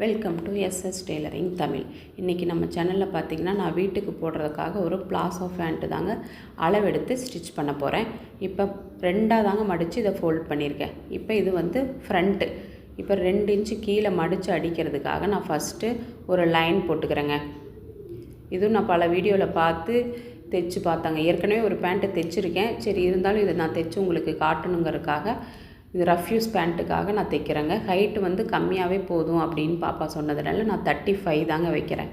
Welcome to SS tailoring Tamil இன்றைக்கி நம்ம சேனலில் பார்த்தீங்கன்னா நான் வீட்டுக்கு போடுறதுக்காக ஒரு பிளாசோ ஃபேண்ட்டு தாங்க அளவெடுத்து ஸ்டிச் பண்ண போகிறேன் இப்போ ரெண்டாக தாங்க மடித்து இதை ஃபோல்ட் பண்ணியிருக்கேன். இப்போ இது வந்து ஃப்ரண்ட்டு இப்போ ரெண்டு இன்ச்சு கீழே மடித்து அடிக்கிறதுக்காக நான் ஃபஸ்ட்டு ஒரு லைன் போட்டுக்கிறேங்க. இதுவும் நான் பல வீடியோவில் பார்த்து தைச்சு பார்த்தாங்க. ஏற்கனவே ஒரு பேண்ட்டு தைச்சிருக்கேன். சரி இருந்தாலும் இதை நான் தைச்சு உங்களுக்கு காட்டணுங்கிறதுக்காக இது ரஃப் யூஸ் பேண்ட்டுக்காக நான் தைக்கிறேங்க. ஹைட்டு வந்து கம்மியாகவே போதும் அப்படின்னு பாப்பா சொன்னதுனால நான் தேர்ட்டி ஃபைவ் தாங்க வைக்கிறேன்.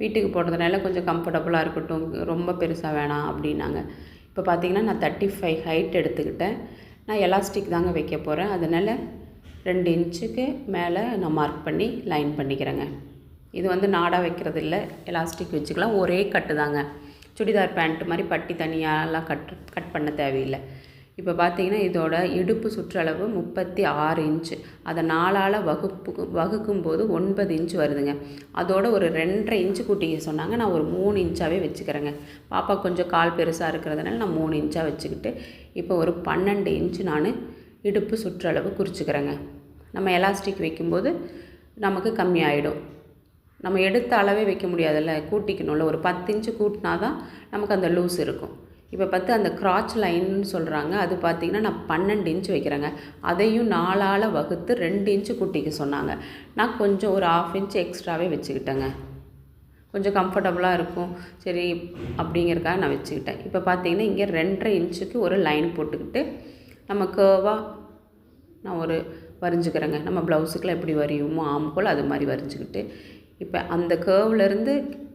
வீட்டுக்கு போடுறதுனால கொஞ்சம் கம்ஃபர்டபுளாக இருக்கட்டும் ரொம்ப பெருசாக வேணாம் அப்படின்னாங்க. இப்போ பார்த்தீங்கன்னா நான் தேர்ட்டி ஃபைவ் ஹைட் எடுத்துக்கிட்டேன். நான் எலாஸ்டிக் தாங்க வைக்க போகிறேன் அதனால் ரெண்டு இன்ச்சுக்கு மேலே நான் மார்க் பண்ணி லைன் பண்ணிக்கிறேங்க. இது வந்து நாடாக வைக்கிறது இல்லை எலாஸ்டிக் வச்சுக்கலாம். ஒரே கட்டு தாங்க. சுடிதார் பேண்ட்டு மாதிரி பட்டி தனியாலாம் கட் கட் பண்ண தேவையில்லை. இப்போ பார்த்தீங்கன்னா இதோட இடுப்பு சுற்றளவு முப்பத்தி ஆறு இன்ச்சு. அதை நாலால் வகுப்பு வகுக்கும் போது ஒன்பது இன்ச்சு வருதுங்க. அதோட ஒரு ரெண்டரை இன்ச்சு கூட்டிக்க சொன்னாங்க. நான் ஒரு மூணு இன்ச்சாகவே வச்சுக்கிறேங்க. பாப்பா கொஞ்சம் கால் பெருசாக இருக்கிறதுனால நான் மூணு இன்ச்சாக வச்சுக்கிட்டு இப்போ ஒரு பன்னெண்டு இன்ச்சு நான் இடுப்பு சுற்றளவு குறிச்சிக்கிறேங்க. நம்ம எலாஸ்டிக் வைக்கும்போது நமக்கு கம்மியாயிடும். நம்ம எடுத்த அளவே வைக்க முடியாதுல்ல? கூட்டிக்கணும்ல. ஒரு பத்து இன்ச்சு கூட்டினா தான் நமக்கு அந்த லூஸ் இருக்கும். இப்போ பார்த்து அந்த கிராச் லைன்னு சொல்கிறாங்க அது பார்த்திங்கன்னா நான் பன்னெண்டு இன்ச்சு வைக்கிறேங்க. அதையும் நாலால் வகுத்து ரெண்டு இன்ச்சு குட்டிக்கு சொன்னாங்க. நான் கொஞ்சம் ஒரு ஆஃப் இன்ச் எக்ஸ்ட்ராவே வச்சுக்கிட்டேங்க. கொஞ்சம் கம்ஃபர்டபுளாக இருக்கும். சரி அப்படிங்கிறக்காக நான் வச்சுக்கிட்டேன். இப்போ பார்த்திங்கன்னா இங்கே ரெண்டரை இன்ச்சுக்கு ஒரு லைன் போட்டுக்கிட்டு நம்ம கேர்வாக நான் ஒரு வரைஞ்சிக்கிறேங்க. நம்ம ப்ளவுஸுக்கெலாம் எப்படி வரையுமோ ஆம்கோல் அது மாதிரி வரைஞ்சிக்கிட்டு. இப்போ அந்த கேர்வ்லேருந்து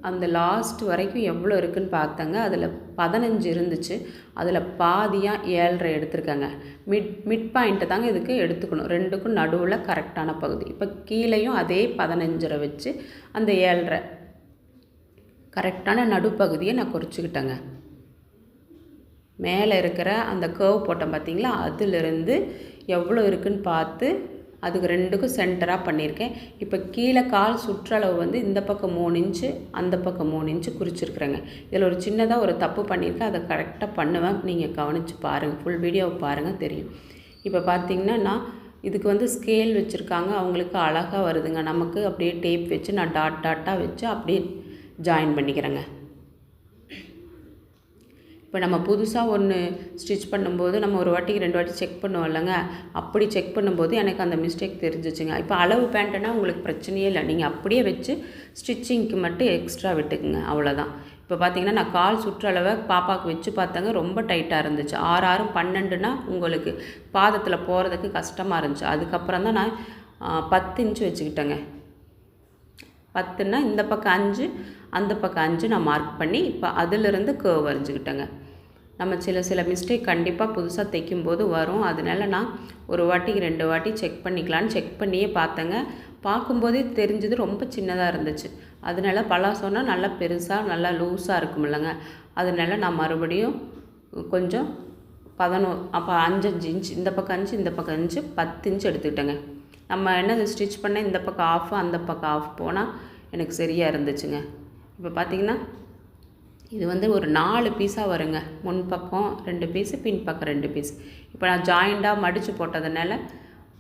அந்த லாஸ்ட் வரைக்கும் எவ்வளோ இருக்குதுன்னு பார்த்தாங்க. அதில் பதினஞ்சு இருந்துச்சு. அதில் பாதியாக ஏழரை எடுத்திருக்காங்க. மிட் மிட் பாயிண்ட்டை தாங்க இதுக்கு எடுத்துக்கணும். ரெண்டுக்கும் நடுவில் கரெக்டான பகுதி. இப்போ கீழேயும் அதே பதினஞ்சரை வச்சு அந்த ஏழரை கரெக்டான நடுப்பகுதியை நான் குறிச்சிக்கிட்டேங்க. மேலே இருக்கிற அந்த கேர்வ் போட்டேன் பார்த்தீங்களா அதிலிருந்து எவ்வளோ இருக்குன்னு பார்த்து அதுக்கு ரெண்டுக்கும் சென்டராக பண்ணியிருக்கேன். இப்போ கீழே கால் சுற்றளவு வந்து இந்த பக்கம் மூணு இன்ச்சு அந்த பக்கம் மூணு இன்ச்சு குறிச்சிருக்கிறேங்க. இதில் ஒரு சின்னதாக ஒரு தப்பு பண்ணியிருக்கேன். அதை கரெக்டாக பண்ணுவேன். நீங்கள் கவனித்து பாருங்கள் ஃபுல் வீடியோவை பாருங்கள் தெரியும். இப்போ பார்த்தீங்கன்னா நான் இதுக்கு வந்து ஸ்கேல் வச்சுருக்காங்க. அவங்களுக்கு அழகாக வருதுங்க. நமக்கு அப்படியே டேப் வச்சு நான் டாட் டாட்டாக வச்சு அப்படியே ஜாயின் பண்ணிக்கிறேங்க. இப்போ நம்ம புதுசாக ஒன்று ஸ்டிச் பண்ணும்போது நம்ம ஒரு வாட்டிக்கு ரெண்டு வாட்டி செக் பண்ணுவோம் இல்லைங்க? அப்படி செக் பண்ணும்போது எனக்கு அந்த மிஸ்டேக் தெரிஞ்சிச்சுங்க. இப்போ அளவு பேண்ட்டுனா உங்களுக்கு பிரச்சனையே இல்லை. நீங்கள் அப்படியே வச்சு ஸ்டிச்சிங்க்கு மட்டும் எக்ஸ்ட்ரா விட்டுக்குங்க. அவ்வளோதான் இப்போ பார்த்தீங்கன்னா நான் கால் சுற்றளவை பாப்பாவுக்கு வச்சு பார்த்தாங்க. ரொம்ப டைட்டாக இருந்துச்சு. ஆறு ஆறும் பன்னெண்டுனா உங்களுக்கு பாதத்தில் போகிறதுக்கு கஷ்டமாக இருந்துச்சு. அதுக்கப்புறம் தான் நான் பத்து இன்ச்சு வச்சுக்கிட்டேங்க. பத்துன்னா இந்த பக்கம் அஞ்சு அந்த பக்கம் அஞ்சு நான் மார்க் பண்ணி இப்போ அதிலிருந்து கேர்வ் வரைஞ்சிக்கிட்டேங்க. நம்ம சில சில மிஸ்டேக் கண்டிப்பாக புதுசாக தைக்கும்போது வரும். அதனால நான் ஒரு வாட்டி ரெண்டு வாட்டி செக் பண்ணிக்கலான்னு செக் பண்ணியே பார்த்தேங்க. பார்க்கும்போதே தெரிஞ்சது ரொம்ப சின்னதாக இருந்துச்சு. அதனால பலாசோன்னா நல்லா பெருசாக நல்லா லூஸாக இருக்கும் இல்லைங்க அதனால நான் மறுபடியும் கொஞ்சம் பதினோ அப்போ அஞ்சஞ்சு இன்ச் இந்த பக்கம் அஞ்சு இந்த பக்கம் அஞ்சு பத்து இன்ச் எடுத்துக்கிட்டேங்க. நம்ம என்ன ஸ்டிச் பண்ண இந்த பக்கம் ஆஃப் அந்த பக்கம் ஆஃப் போனால் எனக்கு சரியாக இருந்துச்சுங்க. இப்போ பார்த்திங்கன்னா இது வந்து ஒரு நாலு பீஸாக வருங்க. முன் பக்கம் ரெண்டு பீஸு பின் பக்கம் ரெண்டு பீஸ் இப்போ நான் ஜாயிண்டாக மடித்து போட்டதுனால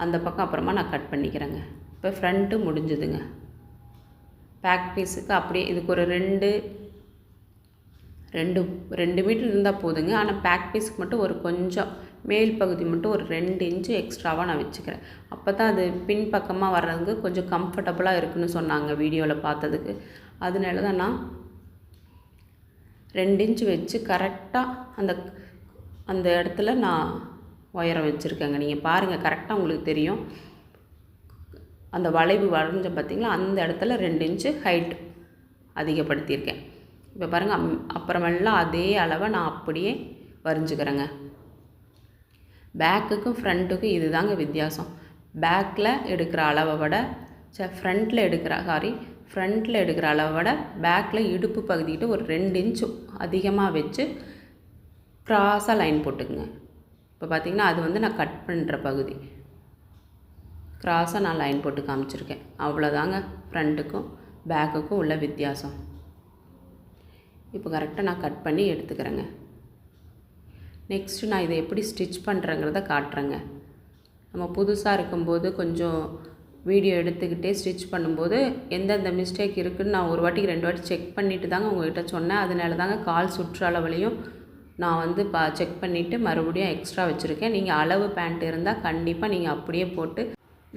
அந்த பக்கம் அப்புறமா நான் கட் பண்ணிக்கிறேங்க. இப்போ ஃப்ரண்ட்டு முடிஞ்சுதுங்க. பேக் பீஸுக்கு அப்படியே இதுக்கு ஒரு ரெண்டு ரெண்டு ரெண்டு மீட்டர் இருந்தால் போதுங்க. ஆனால் பேக் பீஸுக்கு மட்டும் ஒரு கொஞ்சம் மேல் பகுதி மட்டும் ஒரு ரெண்டு இன்ச்சு எக்ஸ்ட்ராவாக நான் வச்சுக்கிறேன். அப்போ தான் அது பின் பக்கமாக வர்றதுக்கு கொஞ்சம் கம்ஃபர்டபுளாக இருக்குன்னு சொன்னாங்க வீடியோவில் பார்த்ததுக்கு. அதனால தான் நான் ரெண்டு இன்ச்சு வச்சு கரெக்டாக அந்த அந்த இடத்துல நான் உயரம் வச்சுருக்கேங்க. நீங்கள் பாருங்கள் கரெக்டாக உங்களுக்கு தெரியும். அந்த வளைவு வரைஞ்ச பார்த்திங்களா அந்த இடத்துல ரெண்டு இன்ச்சு ஹைட் அதிகப்படுத்தியிருக்கேன். இப்போ பாருங்கள் அம் அப்புறமெல்லாம் அதே அளவை நான் அப்படியே வரைஞ்சிக்கிறேங்க. பேக்குக்கும் ஃப்ரண்ட்டுக்கும் இது தாங்க வித்தியாசம். பேக்கில் எடுக்கிற அளவை விட ச ஃப்ரண்ட்டில் எடுக்கிற சாரி ஃப்ரண்ட்டில் எடுக்கிற அளவை விட பேக்கில் இடுப்பு பகுதிக்கிட்ட ஒரு ரெண்டு இன்ச்சு அதிகமாக வச்சு க்ராஸாக லைன் போட்டுக்குங்க. இப்போ பார்த்திங்கன்னா அது வந்து நான் கட் பண்ணுற பகுதி. க்ராஸாக நான் லைன் போட்டு காமிச்சிருக்கேன். அவ்வளோதாங்க ஃப்ரண்ட்டுக்கும் பேக்குக்கும் உள்ள வித்தியாசம். இப்போ கரெக்டாக நான் கட் பண்ணி எடுத்துக்கிறேங்க. நெக்ஸ்ட்டு நான் இதை எப்படி ஸ்டிச் பண்ணுறேங்கிறத காட்டுறேங்க. நம்ம புதுசாக இருக்கும்போது கொஞ்சம் வீடியோ எடுத்துக்கிட்டே ஸ்டிச் பண்ணும்போது எந்தெந்த மிஸ்டேக் இருக்குதுன்னு நான் ஒரு வாட்டிக்கு ரெண்டு வாட்டி செக் பண்ணிவிட்டு தாங்க உங்கள்கிட்ட சொன்னேன். அதனால தாங்க கால் சுற்றளவுலையும் நான் வந்து பா செக் பண்ணிவிட்டு மறுபடியும் எக்ஸ்ட்ரா வச்சுருக்கேன். நீங்கள் அளவு பேண்ட் இருந்தால் கண்டிப்பாக நீங்கள் அப்படியே போட்டு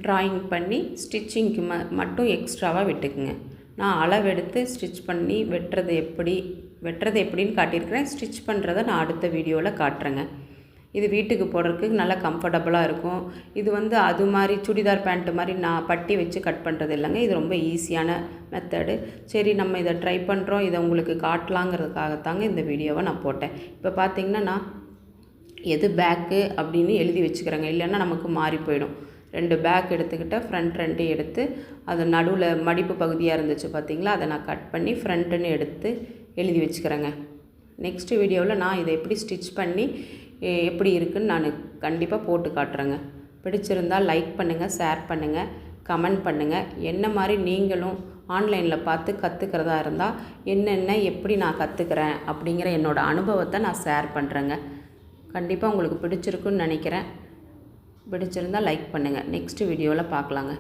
ட்ராயிங் பண்ணி ஸ்டிச்சிங்க்கு ம மட்டும் எக்ஸ்ட்ராவாக விட்டுக்குங்க. நான் அளவெடுத்து ஸ்டிச் பண்ணி வெட்டுறது எப்படி வெட்டுறது எப்படின்னு காட்டியிருக்கிறேன். ஸ்டிச் பண்ணுறதை நான் அடுத்த வீடியோவில் காட்டுறேங்க. இது வீட்டுக்கு போடுறதுக்கு நல்லா கம்ஃபர்டபுளாக இருக்கும். இது வந்து அது மாதிரி சுடிதார் பேண்ட்டு மாதிரி நான் பட்டி வச்சு கட் பண்ணுறது இல்லைங்க. இது ரொம்ப ஈஸியான மெத்தடு சரி நம்ம இதை ட்ரை பண்ணுறோம் இதை உங்களுக்கு காட்டலாங்கிறதுக்காகத்தாங்க இந்த வீடியோவை நான் போட்டேன். இப்போ பார்த்தீங்கன்னா நான் எது பேக்கு அப்படின்னு எழுதி வச்சுக்கிறேங்க. இல்லைன்னா நமக்கு மாறி போயிடும். ரெண்டு பேக் எடுத்துக்கிட்டால் ஃப்ரண்ட் ரெண்டு எடுத்து அது நடுவில் மடிப்பு பகுதியாக இருந்துச்சு பார்த்திங்களா அதை நான் கட் பண்ணி ஃப்ரண்ட்டுன்னு எடுத்து எழுதி வச்சுக்கிறேங்க. நெக்ஸ்ட் வீடியோவில் நான் இதை எப்படி ஸ்டிச் பண்ணி எப்படி இருக்குன்னு நான் கண்டிப்பாக போட்டு காட்டுறேங்க. பிடிச்சிருந்தால் லைக் பண்ணுங்கள் ஷேர் பண்ணுங்கள் கமெண்ட் பண்ணுங்கள் என்ன மாதிரி நீங்களும் ஆன்லைனில் பார்த்து கற்றுக்கிறதா இருந்தால் என்னென்ன எப்படி நான் கற்றுக்கிறேன் அப்படிங்கிற என்னோடய அனுபவத்தை நான் ஷேர் பண்ணுறேங்க கண்டிப்பாக உங்களுக்கு பிடிச்சிருக்குன்னு நினைக்கிறேன். பிடிச்சிருந்தால் லைக் பண்ணுங்கள் நெக்ஸ்ட் வீடியோவில் பார்க்கலாங்க.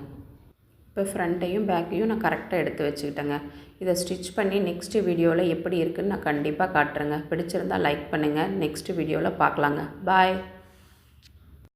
இப்போ ஃப்ரண்ட்டையும் பேக்கையும் நான் கரெக்டாக எடுத்து வச்சுக்கிட்டேங்க. இதை ஸ்டிச் பண்ணி நெக்ஸ்ட்டு வீடியோவில் எப்படி இருக்குதுன்னு நான் கண்டிப்பாக காட்டுறேங்க. பிடிச்சிருந்தால் லைக் பண்ணுங்கள் நெக்ஸ்ட்டு வீடியோவில் பார்க்கலாங்க. பாய்.